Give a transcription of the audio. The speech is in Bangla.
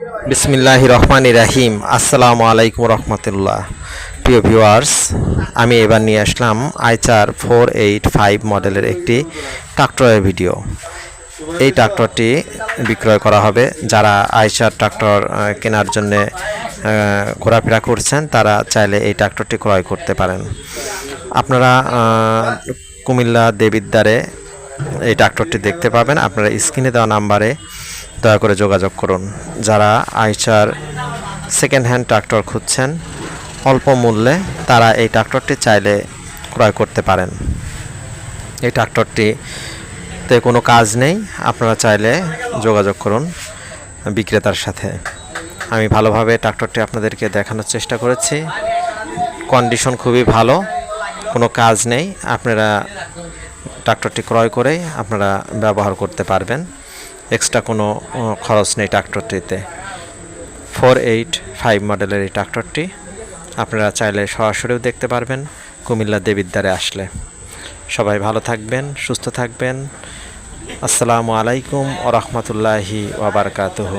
বিসমিল্লাহ রহমান রাহিম। আসসালামু আলাইকুম রহমতুল্লাহ। প্রিয় ভিউয়ার্স, আমি এবার নিয়ে আসলাম আইচার ফোর এইট ফাইভ মডেলের একটি ট্রাক্টরের ভিডিও। এই ট্রাক্টরটি বিক্রয় করা হবে। যারা আইচার ট্রাক্টর কেনার জন্য ঘোরাফেরা করছেন, তারা চাইলে এই ট্রাক্টরটি ক্রয় করতে পারেন। আপনারা কুমিল্লা দেবিদ্বারে এই ট্রাক্টরটি দেখতে পাবেন। আপনারা স্ক্রিনে দেওয়া নাম্বারে দয়া করে যোগাযোগ করুন। যারা আইচার সেকেন্ড হ্যান্ড ট্রাক্টর খুঁজছেন, অল্প মূল্যে তারা এই ট্রাক্টরটি চাইলে ক্রয় করতে পারেন। এই ট্রাক্টরটিতে কোনো কাজ নেই, আপনারা চাইলে যোগাযোগ করুন বিক্রেতার সাথে। আমি ভালোভাবে ট্রাক্টরটি আপনাদেরকে দেখানোর চেষ্টা করেছি। কন্ডিশন খুবই ভালো, কোনো কাজ নেই, আপনারা ট্রাক্টরটি ক্রয় করেই আপনারা ব্যবহার করতে পারবেন। এক্সট্রা কোনো খরচ নেই ট্রাক্টরটিতে। ফোর এইট ফাইভ মডেলের এই ট্রাক্টরটি আপনারা চাইলে সরাসরিও দেখতে পারবেন, কুমিল্লা দেবিদ্বারে আসলে। সবাই ভালো থাকবেন, সুস্থ থাকবেন। আসসালামু আলাইকুম ওরহমতুল্লাহি রহমতুল্লাহি ওবরকাতুহু